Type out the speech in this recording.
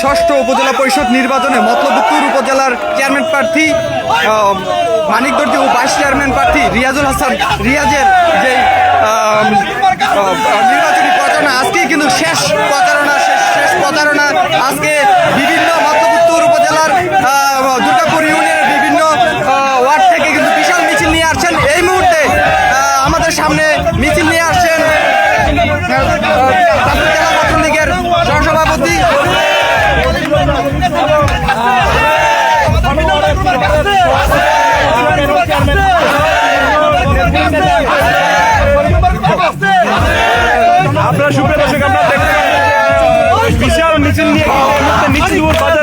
ষষ্ঠ উপজেলা পরিষদ নির্বাচনে মতলবুত্তুর উপজেলার চেয়ারম্যান প্রার্থী মানিক দর্জি ও ভাইস চেয়ারম্যান প্রার্থী রিয়াজুল হাসান রিয়াজের যে নির্বাচনী প্রচারণা, আজকেই কিন্তু শেষ প্রচারণা, শেষ শেষ প্রচারণা। আজকে বিভিন্ন মতলবুত্তুর উপজেলার দুর্গাপুর ইউনিয়নের বিভিন্ন ওয়ার্ড থেকে কিন্তু বিশাল মিছিল নিয়ে আসছেন। এই মুহূর্তে আমাদের সামনে মিছিল নিয়ে আসছেন আপনারা সুপ্রিয় দর্শক আপনারা দেখতে বিশাল মিছিল নিয়ে নিচিলপুর বাজারে